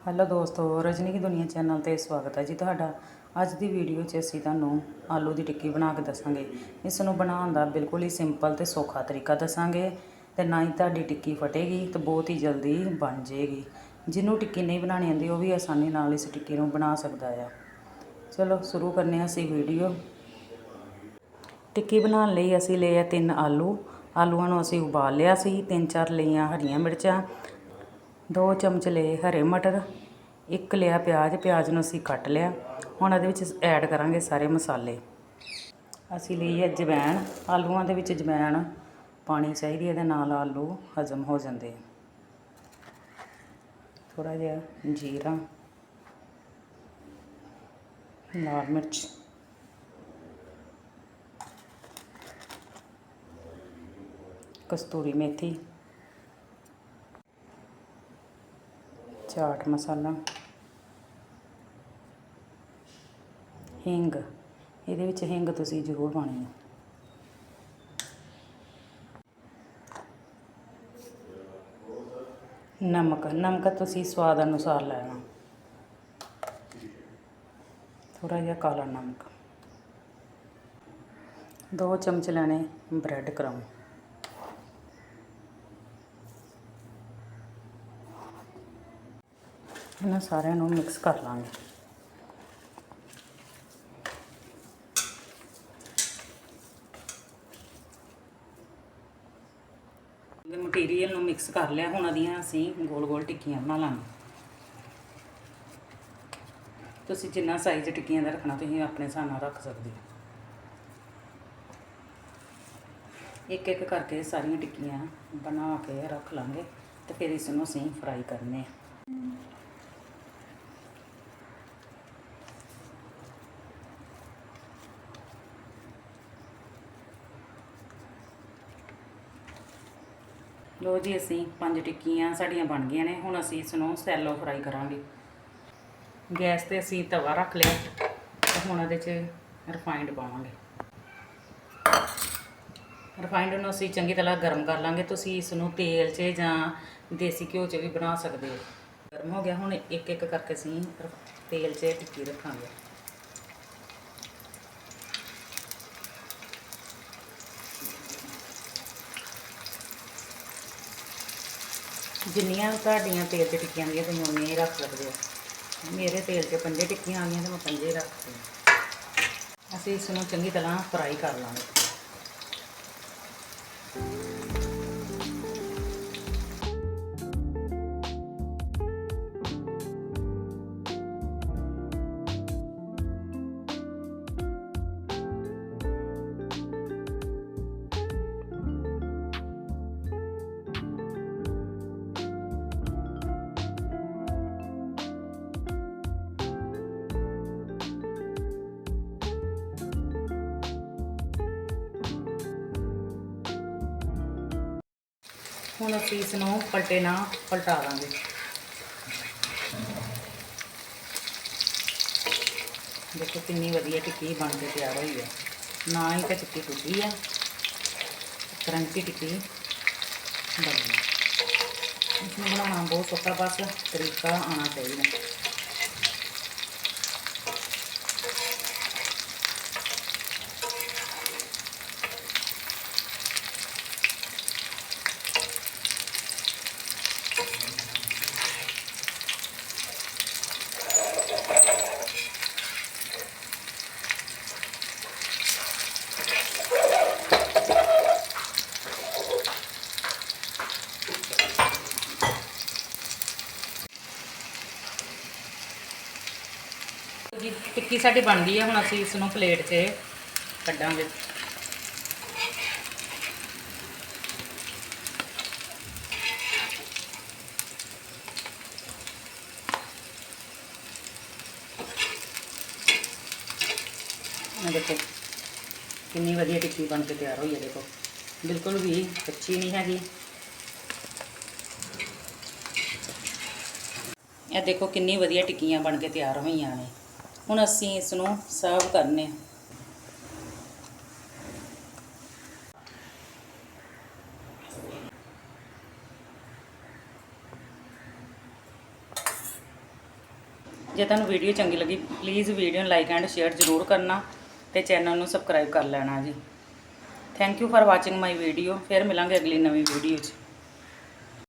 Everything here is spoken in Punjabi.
ਹੈਲੋ ਦੋਸਤੋ, ਰਜਨੀ ਕੀ ਦੁਨੀਆ ਚੈਨਲ ਤੇ ਸਵਾਗਤ ਹੈ ਜੀ ਤੁਹਾਡਾ। ਅੱਜ ਦੀ ਵੀਡੀਓ 'ਚ ਅਸੀਂ ਤੁਹਾਨੂੰ ਆਲੂ ਦੀ ਟਿੱਕੀ ਬਣਾ ਕੇ ਦੱਸਾਂਗੇ। ਇਸ ਨੂੰ ਬਣਾਉਣ ਦਾ ਬਿਲਕੁਲ ਹੀ ਸਿੰਪਲ ਤੇ ਸੌਖਾ ਤਰੀਕਾ ਦੱਸਾਂਗੇ। ਤੇ ਨਾ ਹੀ ਤੁਹਾਡੀ ਟਿੱਕੀ ਫਟੇਗੀ ਤੇ ਬਹੁਤ ਹੀ ਜਲਦੀ ਬਣ ਜਾਏਗੀ ਜਿਹਨੂੰ ਟਿੱਕੀ ਨਹੀਂ ਬਣਾਉਣੀ ਆਉਂਦੀ, ਉਹ ਵੀ ਆਸਾਨੀ ਨਾਲ ਇਸ ਟਿੱਕੀ ਨੂੰ ਬਣਾ ਸਕਦਾ ਆ। ਚਲੋ, ਸ਼ੁਰੂ ਕਰਨੇ ਹਾਂ ਅਸੀਂ ਵੀਡੀਓ। ਟਿੱਕੀ ਬਣਾਉਣ ਲਈ ਅਸੀਂ ਲਏ ਆ ਤਿੰਨ ਆਲੂ। ਆਲੂਆਂ ਨੂੰ ਅਸੀਂ ਉਬਾਲ ਲਿਆ ਸੀ, ਤਿੰਨ ਚਾਰ ਲਈਆਂ ਹਰੀਆਂ ਮਿਰਚਾਂ ਦੋ ਚਮਚ ਲਏ ਹਰੇ ਮਟਰ, ਇੱਕ ਲਿਆ ਪਿਆਜ਼ ਪਿਆਜ਼ ਨੂੰ ਅਸੀਂ ਕੱਟ ਲਿਆ। ਹੁਣ ਇਹਦੇ ਵਿੱਚ ਐਡ ਕਰਾਂਗੇ ਸਾਰੇ ਮਸਾਲੇ। ਅਸੀਂ ਲਈ ਹੈ ਜਵੈਣ, ਆਲੂਆਂ ਦੇ ਵਿੱਚ ਜਵੈਣ। ਪਾਣੀ ਚਾਹੀਦੀ ਇਹਦੇ ਨਾਲ ਆਲੂ ਹਜ਼ਮ ਹੋ ਜਾਂਦੇ ਥੋੜਾ ਜਿਹਾ ਜੀਰਾ, ਲਾਲ ਮਿਰਚ। ਕਸਤੂਰੀ ਮੇਥੀ। ਚਾਟ ਮਸਾਲਾ। ਹਿੰਗ। ਇਹਦੇ ਵਿੱਚ ਹਿੰਗ ਤੁਸੀਂ ਜ਼ਰੂਰ ਪਾਣੀ ਹੈ। ਨਮਕ। ਨਮਕ ਤੁਸੀਂ ਸਵਾਦ ਅਨੁਸਾਰ ਲੈਣਾ। ਥੋੜਾ ਜਿਹਾ ਕਾਲਾ ਨਮਕ। ਦੋ ਚਮਚ ਲੈਣੇ ਬ੍ਰੈਡ ਕਰਮ ਇਹਨਾਂ ਸਾਰਿਆਂ ਨੂੰ ਮਿਕਸ ਕਰ ਲਾਂਗੇ। ਮਟੀਰੀਅਲ ਨੂੰ ਮਿਕਸ ਕਰ ਲਿਆ, ਹੁਣ ਅਦੀਆਂ ਅਸੀਂ ਗੋਲ ਗੋਲ ਟਿੱਕੀਆਂ ਬਣਾ ਲਾਂਗੇ। ਤੁਸੀਂ ਜਿੰਨਾ ਸਾਈਜ਼ ਟਿੱਕੀਆਂ ਦਾ ਰੱਖਣਾ, ਤੁਸੀਂ ਆਪਣੇ ਹਿਸਾਬ ਨਾਲ ਰੱਖ ਸਕਦੇ ਹੋ। ਇੱਕ ਇੱਕ ਕਰਕੇ ਸਾਰੀਆਂ ਟਿੱਕੀਆਂ ਬਣਾ ਕੇ ਰੱਖ ਲਾਂਗੇ ਤੇ ਫਿਰ ਇਸ ਨੂੰ ਅਸੀਂ ਫਰਾਈ ਕਰਨੇ ਆ। ਲੋ ਜੀ, ਅਸੀਂ ਪੰਜ ਟਿੱਕੀਆਂ ਸਾਡੀਆਂ ਬਣ ਗਈਆਂ ਨੇ। ਹੁਣ ਅਸੀਂ ਇਸ ਨੂੰ ਸੈਲੋ ਫਰਾਈ ਕਰਾਂਗੇ। ਗੈਸ ਤੇ ਅਸੀਂ ਤਵਾ ਰੱਖ ਲਿਆ ਤੇ ਹੁਣ ਇਹਦੇ 'ਚ ਰਿਫਾਈਂਡ ਪਾਵਾਂਗੇ। ਰਿਫਾਈਂਡ ਨੂੰ ਅਸੀਂ ਚੰਗੀ ਤਰ੍ਹਾਂ ਗਰਮ ਕਰ ਲਾਂਗੇ। ਤੁਸੀਂ ਇਸ ਨੂੰ ਤੇਲ 'ਚ ਜਾਂ ਦੇਸੀ ਘਿਓ 'ਚ ਵੀ ਬਣਾ ਸਕਦੇ ਹੋ। ਗਰਮ ਹੋ ਗਿਆ, ਹੁਣ ਇੱਕ ਇੱਕ ਕਰਕੇ ਅਸੀਂ ਤੇਲ 'ਚ ਟਿੱਕੀ ਰੱਖਾਂਗੇ। ਜਿੰਨੀਆਂ ਤੁਹਾਡੀਆਂ ਤੇਲ 'ਚ ਟਿੱਕੀਆਂ ਆਉਂਦੀਆਂ ਤੁਸੀਂ ਉਨੀਆਂ ਹੀ ਰੱਖ ਸਕਦੇ ਹੋ। ਮੇਰੇ ਤੇਲ 'ਚ ਪੰਜੇ ਟਿੱਕੀਆਂ ਆ ਗਈਆਂ ਤੇ ਮੈਂ ਪੰਜੇ ਰੱਖਦੀ ਅਸੀਂ ਇਸ ਨੂੰ ਚੰਗੀ ਤਰ੍ਹਾਂ ਫਰਾਈ ਕਰ ਲਾਂਗੇ। ਹੁਣ ਅਸੀਂ ਇਸ ਨੂੰ ਪਲਟੇ ਨਾਲ ਪਲਟਾ ਦਾਂਗੇ। ਦੇਖੋ ਕਿੰਨੀ ਵਧੀਆ ਟਿੱਕੀ ਬਣ ਕੇ ਤਿਆਰ ਹੋਈ ਹੈ। ਨਾ ਹੀ ਤਾਂ ਟਿੱਕੀ ਟੁੱਟੀ ਆ। ਕਰੰਚੀ ਟਿੱਕੀ ਬਣੀ ਇਸ ਨੂੰ ਬਣਾਉਣਾ ਬਹੁਤ ਸੌਖਾ, ਬਸ ਤਰੀਕਾ ਆਉਣਾ ਚਾਹੀਦਾ। ਜੀ ਟਿੱਕੀ ਸਾਡੀ ਬਣ ਗਈ ਹੈ ਹੁਣ ਅਸੀਂ ਇਸ ਨੂੰ ਪਲੇਟ 'ਚ ਕੱਢਾਂਗੇ। ਇਹ ਦੇਖੋ, ਕਿੰਨੀ ਵਧੀਆ ਟਿੱਕੀ ਬਣ ਕੇ ਤਿਆਰ ਹੋਈ ਹੈ ਦੇਖੋ। ਬਿਲਕੁਲ ਵੀ ਕੱਚੀ ਨਹੀਂ ਹੈਗੀ। ਇਹ ਦੇਖੋ, ਕਿੰਨੀ ਵਧੀਆ ਟਿੱਕੀਆਂ ਬਣ ਕੇ ਤਿਆਰ ਹੋਈਆਂ ਨੇ। ਹੁਣ ਅਸੀਂ ਇਸ ਨੂੰ ਸਰਵ ਕਰਨੇ ਆ। ਜੇ ਤੁਹਾਨੂੰ ਵੀਡੀਓ ਚੰਗੀ ਲੱਗੀ ਪਲੀਜ਼ ਵੀਡੀਓ ਨੂੰ ਲਾਈਕ ਐਂਡ ਸ਼ੇਅਰ ਜ਼ਰੂਰ ਕਰਨਾ ਤੇ ਚੈਨਲ ਨੂੰ ਸਬਸਕ੍ਰਾਈਬ ਕਰ ਲੈਣਾ ਜੀ। Thank you for watching my video ਫਿਰ ਮਿਲਾਂਗੇ ਅਗਲੀ ਨਵੀਂ ਵੀਡੀਓ 'ਚ।